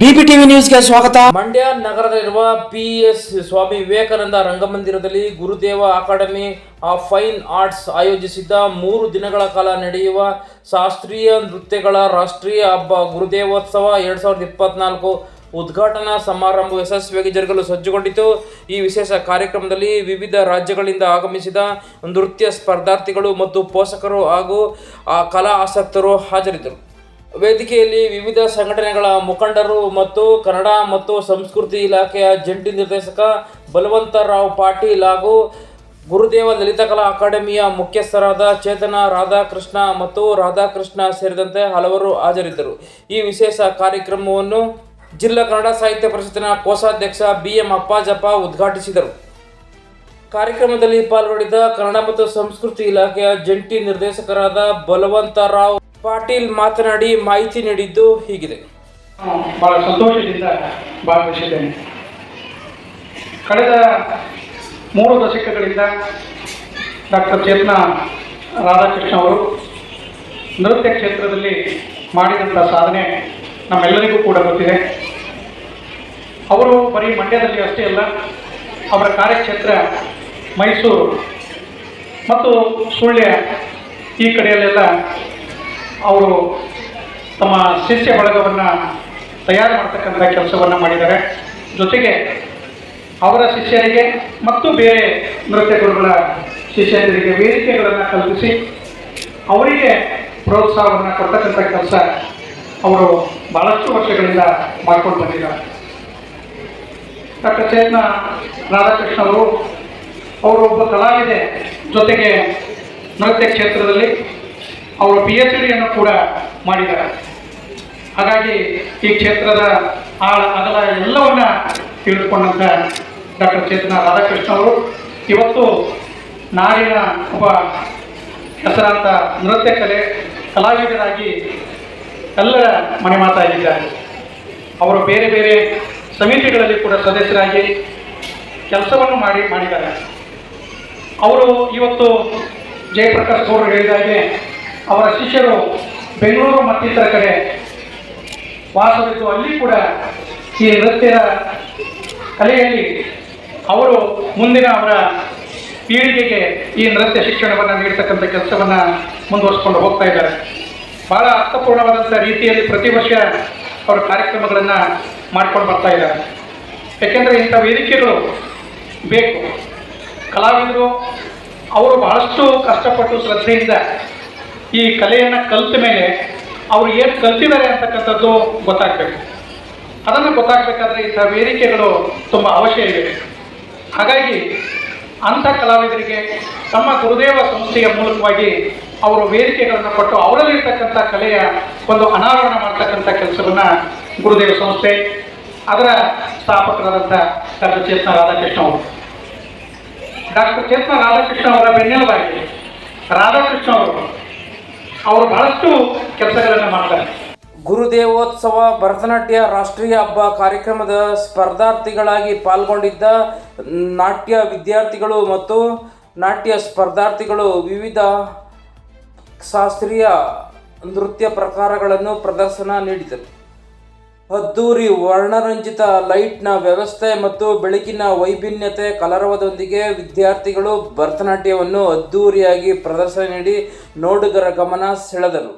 TV ನ್ಯೂಸ್ಗೆ ಸ್ವಾಗತ. ಮಂಡ್ಯ ನಗರದಲ್ಲಿರುವ ಪಿ ಎಸ್ ಸ್ವಾಮಿ ವಿವೇಕಾನಂದ ರಂಗಮಂದಿರದಲ್ಲಿ ಗುರುದೇವ ಅಕಾಡೆಮಿ ಆಫ್ ಫೈನ್ ಆರ್ಟ್ಸ್ ಆಯೋಜಿಸಿದ್ದ ಮೂರು ದಿನಗಳ ಕಾಲ ನಡೆಯುವ ಶಾಸ್ತ್ರೀಯ ನೃತ್ಯಗಳ ರಾಷ್ಟ್ರೀಯ ಹಬ್ಬ ಗುರುದೇವೋತ್ಸವ ಎರಡು ಸಾವಿರದ ಇಪ್ಪತ್ನಾಲ್ಕು ಉದ್ಘಾಟನಾ ಸಮಾರಂಭ ಯಶಸ್ವಿಯಾಗಿ ಜರುಗಲು ಸಜ್ಜುಗೊಂಡಿತು. ಈ ವಿಶೇಷ ಕಾರ್ಯಕ್ರಮದಲ್ಲಿ ವಿವಿಧ ರಾಜ್ಯಗಳಿಂದ ಆಗಮಿಸಿದ ನೃತ್ಯ ಸ್ಪರ್ಧಾರ್ಥಿಗಳು ಮತ್ತು ಪೋಷಕರು ಹಾಗೂ ಕಲಾ ಆಸಕ್ತರು ಹಾಜರಿದ್ದರು. ವೇದಿಕೆಯಲ್ಲಿ ವಿವಿಧ ಸಂಘಟನೆಗಳ ಮುಖಂಡರು ಮತ್ತು ಕನ್ನಡ ಮತ್ತು ಸಂಸ್ಕೃತಿ ಇಲಾಖೆಯ ಜಂಟಿ ನಿರ್ದೇಶಕ ಬಲವಂತರಾವ್ ಪಾಟೀಲ್ ಹಾಗೂ ಗುರುದೇವ ಲಲಿತಕಲಾ ಅಕಾಡೆಮಿಯ ಮುಖ್ಯಸ್ಥರಾದ ಚೇತನ ರಾಧಾಕೃಷ್ಣ ಮತ್ತು ರಾಧಾಕೃಷ್ಣ ಸೇರಿದಂತೆ ಹಲವರು ಹಾಜರಿದ್ದರು. ಈ ವಿಶೇಷ ಕಾರ್ಯಕ್ರಮವನ್ನು ಜಿಲ್ಲಾ ಕನ್ನಡ ಸಾಹಿತ್ಯ ಪರಿಷತ್ತಿನ ಕೋಶಾಧ್ಯಕ್ಷ ಬಿ ಎಂ ಅಪ್ಪಾಜಪ್ಪ ಉದ್ಘಾಟಿಸಿದರು. ಕಾರ್ಯಕ್ರಮದಲ್ಲಿ ಪಾಲ್ಗೊಂಡಿದ್ದ ಕನ್ನಡ ಮತ್ತು ಸಂಸ್ಕೃತಿ ಇಲಾಖೆಯ ಜಂಟಿ ನಿರ್ದೇಶಕರಾದ ಬಲವಂತರಾವ್ ಪಾಟೀಲ್ ಮಾತನಾಡಿ ಮಾಹಿತಿ ನೀಡಿದ್ದು ಹೀಗಿದೆ. ಬಹಳ ಸಂತೋಷದಿಂದ ಭಾಗವಹಿಸಿದ್ದೇನೆ. ಕಳೆದ ಮೂರು ದಶಕಗಳಿಂದ ಡಾಕ್ಟರ್ ಚೇತನ ರಾಧಾಕೃಷ್ಣ ಅವರು ನೃತ್ಯ ಕ್ಷೇತ್ರದಲ್ಲಿ ಮಾಡಿದಂಥ ಸಾಧನೆ ನಮ್ಮೆಲ್ಲರಿಗೂ ಕೂಡ ಗೊತ್ತಿದೆ. ಅವರು ಬರೀ ಮಂಡ್ಯದಲ್ಲಿ ಅಷ್ಟೇ ಅಲ್ಲ, ಅವರ ಕಾರ್ಯಕ್ಷೇತ್ರ ಮೈಸೂರು ಮತ್ತು ಸುಳ್ಯ ಈ ಕಡೆಯಲ್ಲೆಲ್ಲ ಅವರು ತಮ್ಮ ಶಿಷ್ಯ ಬಳಗವನ್ನು ತಯಾರು ಮಾಡ್ತಕ್ಕಂಥ ಕೆಲಸವನ್ನು ಮಾಡಿದ್ದಾರೆ. ಜೊತೆಗೆ ಅವರ ಶಿಷ್ಯರಿಗೆ ಮತ್ತು ಬೇರೆ ನೃತ್ಯ ಗುರುಗಳ ಶಿಷ್ಯರಿಗೆ ವೇದಿಕೆಗಳನ್ನು ಕಲ್ಪಿಸಿ ಅವರಿಗೆ ಪ್ರೋತ್ಸಾಹವನ್ನು ಕೊಡ್ತಕ್ಕಂಥ ಕೆಲಸ ಅವರು ಬಹಳಷ್ಟು ವರ್ಷಗಳಿಂದ ಮಾಡ್ಕೊಂಡು ಬಂದಿದ್ದಾರೆ. ಡಾಕ್ಟರ್ ಚೇತನ ರಾಧಾಕೃಷ್ಣ ಅವರು ಅವರು ಒಬ್ಬ ಕಲಾವಿದೆ ಜೊತೆಗೆ ನೃತ್ಯ ಕ್ಷೇತ್ರದಲ್ಲಿ ಅವರು ಪಿ ಎಚ್ ಡಿಯನ್ನು ಕೂಡ ಮಾಡಿದ್ದಾರೆ. ಹಾಗಾಗಿ ಈ ಕ್ಷೇತ್ರದ ಆಳ, ಅಗಲ ಎಲ್ಲವನ್ನ ತಿಳಿದುಕೊಂಡಂಥ ಡಾಕ್ಟರ್ ಚೇತನ ರಾಧಾಕೃಷ್ಣ ಅವರು. ಇವತ್ತು ನಾಡಿನ ಒಬ್ಬ ಹೆಸರಾಂತ ನೃತ್ಯ ಕಲೆ ಕಲಾವಿದರಾಗಿ ಎಲ್ಲರ ಮನೆ ಮಾತಾಗಿದ್ದಾರೆ ಅವರು ಬೇರೆ ಬೇರೆ ಸಮಿತಿಗಳಲ್ಲಿ ಕೂಡ ಸದಸ್ಯರಾಗಿ ಕೆಲಸವನ್ನು ಮಾಡಿ, ಮಾಡಿದ್ದಾರೆ. ಅವರು ಇವತ್ತು ಜಯಪ್ರಕಾಶ್ ಅವರು ಹೇಳಿದಾಗೆ ಅವರ ಶಿಷ್ಯರು ಬೆಂಗಳೂರು ಮತ್ತಿತರ ಕಡೆ ವಾಸವಿದ್ದು ಅಲ್ಲಿ ಕೂಡ ಈ ನೃತ್ಯದ ಕಲೆಯಲ್ಲಿ ಅವರು ಮುಂದಿನ ಅವರ ಪೀಳಿಗೆಗೆ ಈ ನೃತ್ಯ ಶಿಕ್ಷಣವನ್ನು ನೀಡ್ತಕ್ಕಂಥ ಕೆಲಸವನ್ನು ಮುಂದುವರಿಸ್ಕೊಂಡು ಹೋಗ್ತಾ ಇದ್ದಾರೆ. ಬಹಳ ಅರ್ಥಪೂರ್ಣವಾದಂಥ ರೀತಿಯಲ್ಲಿ ಪ್ರತಿ ವರ್ಷ ಅವರ ಕಾರ್ಯಕ್ರಮಗಳನ್ನು ಮಾಡ್ಕೊಂಡು ಬರ್ತಾ ಇದ್ದಾರೆ. ಯಾಕೆಂದರೆ ಇಂಥ ವೇದಿಕೆಗಳು ಬೇಕು. ಕಲಾವಿದರು ಅವರು ಬಹಳಷ್ಟು ಕಷ್ಟಪಟ್ಟು ಶ್ರದ್ಧೆಯಿಂದ ಈ ಕಲೆಯನ್ನು ಕಲಿತ ಮೇಲೆ ಅವರು ಏನು ಕಲ್ತಿದ್ದಾರೆ ಅಂತಕ್ಕಂಥದ್ದು ಗೊತ್ತಾಗಬೇಕು. ಅದನ್ನು ಗೊತ್ತಾಗಬೇಕಾದ್ರೆ ಇಂಥ ವೇದಿಕೆಗಳು ತುಂಬ ಅವಶ್ಯ ಇದೆ. ಹಾಗಾಗಿ ಅಂಥ ಕಲಾವಿದರಿಗೆ ತಮ್ಮ ಗುರುದೇವ ಸಂಸ್ಥೆಯ ಮೂಲಕವಾಗಿ ಅವರು ವೇದಿಕೆಗಳನ್ನು ಕೊಟ್ಟು ಅವರಲ್ಲಿರ್ತಕ್ಕಂಥ ಕಲೆಯ ಒಂದು ಅನಾವರಣ ಮಾಡ್ತಕ್ಕಂಥ ಕೆಲಸವನ್ನು ಗುರುದೇವ ಸಂಸ್ಥೆ, ಅದರ ಸ್ಥಾಪಕರಾದಂಥ ಡಾಕ್ಟರ್ ಚೇತನ ರಾಧಾಕೃಷ್ಣ ಅವರು. ಡಾಕ್ಟರ್ ಚೇತನ ರಾಧಾಕೃಷ್ಣ ಅವರ ಬೆನ್ನೆಲುಬಾಗಿ ರಾಧಾಕೃಷ್ಣ ಅವರು ಅವರು ಬಹಳಷ್ಟು ಕೆಲಸಗಳನ್ನು ಮಾಡ್ತಾರೆ. ಗುರುದೇವೋತ್ಸವ ಭರತನಾಟ್ಯ ರಾಷ್ಟ್ರೀಯ ಹಬ್ಬ ಕಾರ್ಯಕ್ರಮದ ಸ್ಪರ್ಧಾರ್ಥಿಗಳಾಗಿ ಪಾಲ್ಗೊಂಡಿದ್ದ ನಾಟ್ಯ ವಿದ್ಯಾರ್ಥಿಗಳು ಮತ್ತು ನಾಟ್ಯ ಸ್ಪರ್ಧಾರ್ಥಿಗಳು ವಿವಿಧ ಶಾಸ್ತ್ರೀಯ ನೃತ್ಯ ಪ್ರಕಾರಗಳನ್ನು ಪ್ರದರ್ಶನ ನೀಡಿದರು. ಅದ್ದೂರಿ ವರ್ಣರಂಜಿತ ಲೈಟ್ನ ವ್ಯವಸ್ಥೆ ಮತ್ತು ಬೆಳಕಿನ ವೈಭಿನ್ಯತೆ ಕಲರವದೊಂದಿಗೆ ವಿದ್ಯಾರ್ಥಿಗಳು ಭರತನಾಟ್ಯವನ್ನು ಅದ್ದೂರಿಯಾಗಿ ಪ್ರದರ್ಶನ ನೀಡಿ ನೋಡುಗರ ಗಮನ ಸೆಳೆದರು.